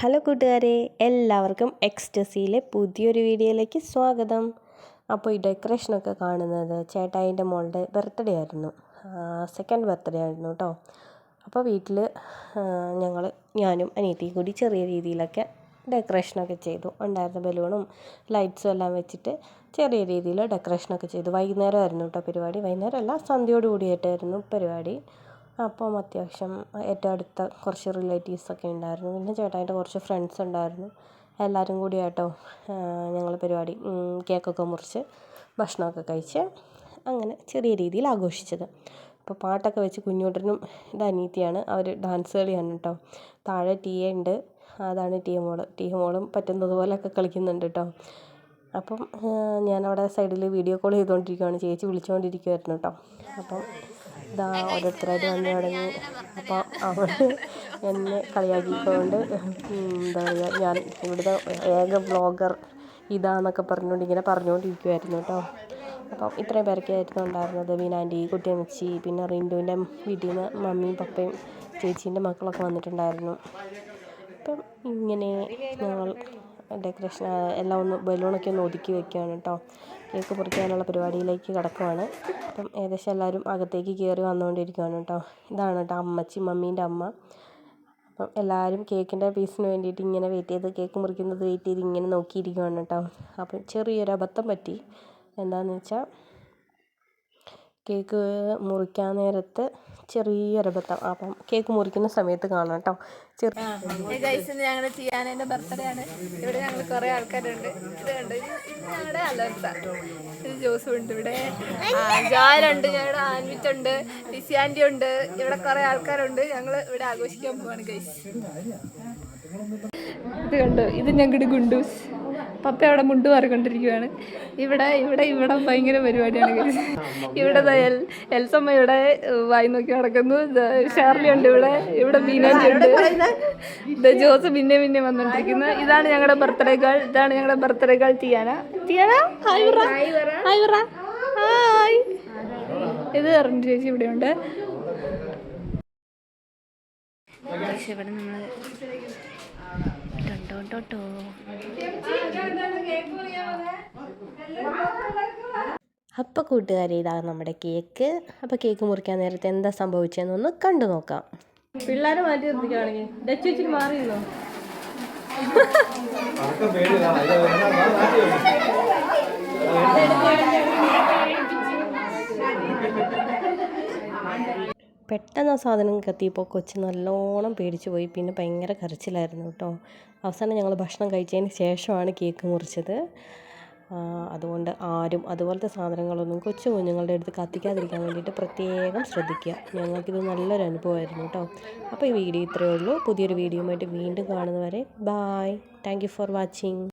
Hello കൂട്ടുകാരെ എല്ലാവർക്കും എക്സ്റ്റസിയിലെ പുതിയൊരു വീഡിയോയിലേക്ക് സ്വാഗതം. അപ്പോൾ ഈ ഡെക്കറേഷനൊക്കെ കാണുന്നത് ചേട്ടായിന്റെ മോളുടെ ബർത്ത്ഡേ ആയിരുന്നു. സെക്കൻഡ് ബർത്ത്ഡേ ആയിരുന്നു കേട്ടോ അപ്പോൾ വീട്ടിൽ ഞങ്ങൾ ഞാനും അനിയത്തിയും കൂടി ചെറിയ രീതിയിലൊക്കെ ഡെക്കറേഷനൊക്കെ ചെയ്തു. ഉണ്ടായിരുന്ന ബലൂണും ലൈറ്റ്സും എല്ലാം വെച്ചിട്ട് ചെറിയ രീതിയിൽ ഡെക്കറേഷനൊക്കെ ചെയ്തു. വൈകുന്നേരമായിരുന്നു കേട്ടോ പരിപാടി. വൈകുന്നേരമല്ല സന്ധ്യയോട് കൂടിയിട്ടായിരുന്നു പരിപാടി. അപ്പം അത്യാവശ്യം ഏറ്റവും അടുത്ത കുറച്ച് റിലേറ്റീവ്സൊക്കെ ഉണ്ടായിരുന്നു. പിന്നെ ചേട്ടായിന്റെ കുറച്ച് ഫ്രണ്ട്സ് ഉണ്ടായിരുന്നു. എല്ലാവരും കൂടി ആയിട്ടോ ഞങ്ങൾ പരിപാടി കേക്കൊക്കെ മുറിച്ച് ഭക്ഷണമൊക്കെ കഴിച്ച് അങ്ങനെ ചെറിയ രീതിയിൽ ആഘോഷിച്ചത്. അപ്പോൾ പാട്ടൊക്കെ വെച്ച് കുഞ്ഞൂട്ടനും ഇത് അനീത്തിയാണ് അവർ ഡാൻസ് കളിയാണ് കേട്ടോ താഴെ ടീ ഉണ്ട്. അതാണ് ടീ മോൾ. ടീ മോളും പറ്റുന്നത് പോലെയൊക്കെ കളിക്കുന്നുണ്ട് കേട്ടോ അപ്പം ഞാനവിടെ സൈഡിൽ വീഡിയോ കോൾ ചെയ്തുകൊണ്ടിരിക്കുകയാണ് ചേച്ചി വിളിച്ചുകൊണ്ടിരിക്കുമായിരുന്നു കേട്ടോ അപ്പം ഇതാ ഓരോരുത്തരായിട്ട് വന്നു തുടങ്ങി അപ്പോൾ അവർ എന്നെ കളിയാക്കിക്കൊണ്ട് എന്താ പറയുക ഞാൻ ഇവിടുത്തെ ഏക ബ്ലോഗർ ഇതാന്നൊക്കെ പറഞ്ഞുകൊണ്ട് ഇങ്ങനെ പറഞ്ഞുകൊണ്ടിരിക്കുമായിരുന്നു കേട്ടോ അപ്പം ഇത്രയും പേരൊക്കെ ആയിരുന്നു ഉണ്ടായിരുന്നത്. വീനാന്റി കുട്ടിയമ്മച്ചി പിന്നെ റിൻഡുവിന്റെ വീട്ടിൽ നിന്ന് മമ്മിയും പപ്പയും ചേച്ചീന്റെ മക്കളൊക്കെ വന്നിട്ടുണ്ടായിരുന്നു. അപ്പം ഇങ്ങനെ ഞങ്ങൾ ഡെക്കറേഷൻ എല്ലാം ഒന്ന് ബലൂണൊക്കെ ഒന്ന് ഒതുക്കി വെക്കുകയാണ് കേട്ടോ. കേക്ക് മുറിക്കാനുള്ള പരിപാടിയിലേക്ക് കിടക്കുവാണ്. അപ്പം ഏകദേശം എല്ലാവരും അകത്തേക്ക് കയറി വന്നുകൊണ്ടിരിക്കുകയാണ് കേട്ടോ. ഇതാണ് കേട്ടോ അമ്മച്ചി മമ്മീന്റെ അമ്മ. അപ്പം എല്ലാവരും കേക്കിന്റെ പീസിന് വേണ്ടിയിട്ട് ഇങ്ങനെ വെയിറ്റ് ചെയ്ത് കേക്ക് മുറിക്കുന്നത് വെയിറ്റ് ചെയ്ത് ഇങ്ങനെ നോക്കിയിരിക്കുകയാണ് കേട്ടോ. അപ്പം ചെറിയൊരു അബദ്ധം പറ്റി. എന്താണെന്ന് വെച്ചാൽ കേക്ക് മുറിക്കാൻ നേരത്ത് ചെറിയൊരബദ്ധം. അപ്പം കേക്ക് മുറിക്കുന്ന സമയത്ത് കാണാം കേട്ടോ. ഞങ്ങളുടെ ചെയ്യാനേന്റെ ബർത്ത്ഡേ ആണ്. ഇവിടെ ഞങ്ങൾ കുറേ ആൾക്കാരുണ്ട്. ഇത് ഉണ്ട് ഇവിടെ. ജാലുണ്ട് ഞങ്ങളുടെ ആൻവിറ്റ് ഉണ്ട് ഉണ്ട്. ഇവിടെ കുറേ ആൾക്കാരുണ്ട്. ഞങ്ങൾ ഇവിടെ ആഘോഷിക്കാൻ പോവാണ് ഗൈസ് ഇത് കണ്ടോ? ഇത് ഞങ്ങളുടെ ഗുണ്ടൂസ്. പപ്പ അവിടെ മുണ്ട് മാറിക്കൊണ്ടിരിക്കുകയാണ് ഇവിടെ ഇവിടെ ഇവിടെ ഭയങ്കര പരിപാടിയാണ്. ഇവിടെ എൽ എൽസമ്മ ഇവിടെ വായി നോക്കി നടക്കുന്നു. ഷാർലി ഉണ്ട് ഇവിടെ ഇവിടെ ബീനാജി ഉണ്ട്. ദാ ജോസ് പിന്നെ പിന്നെ വന്നോണ്ടിരിക്കുന്നു. ഇതാണ് ഞങ്ങളുടെ ബർത്ത്ഡേ ഗേൾ ഇതാണ് ഞങ്ങളുടെ birthday girl Tiana Tiana hi പറ ഹായ് പറ ഹായ്. ഇത് അറിഞ്ഞു ചേച്ചി ഇവിടെ ഉണ്ട് ഇവിടെ നമ്മൾ ടോ അപ്പോൾ കൂട്ടുകാരെ ഇതാണ് നമ്മുടെ കേക്ക്. അപ്പോൾ കേക്ക് മുറിക്കാൻ നേരത്തെ എന്താ സംഭവിച്ചതെന്നൊന്ന് കണ്ടു നോക്കാം. പിള്ളേരെ മാറ്റി നിർത്തിക്കുകയാണെങ്കിൽ ഡച്ച് വെച്ചിട്ട് മാറിയിരുന്നോ? പെട്ടെന്ന് ആ സാധനം കത്തിയപ്പോൾ കൊച്ച് നല്ലോണം പേടിച്ചു പോയി. പിന്നെ ഭയങ്കര കരച്ചിലായിരുന്നു കേട്ടോ. അവസാനം ഞങ്ങൾ ഭക്ഷണം കഴിച്ചതിന് ശേഷമാണ് കേക്ക് മുറിച്ചത്. അതുകൊണ്ട് ആരും അതുപോലത്തെ സാധനങ്ങളൊന്നും കൊച്ചു കുഞ്ഞുങ്ങളുടെ അടുത്ത് കത്തിക്കാതിരിക്കാൻ വേണ്ടിയിട്ട് പ്രത്യേകം ശ്രദ്ധിക്കുക. ഞങ്ങൾക്കിത് നല്ലൊരു അനുഭവമായിരുന്നു കേട്ടോ. അപ്പോൾ ഈ വീഡിയോ ഇത്രയേ ഉള്ളൂ. പുതിയൊരു വീഡിയോയുമായിട്ട് വീണ്ടും കാണുന്നവരെ ബായ് താങ്ക് ഫോർ വാച്ചിങ്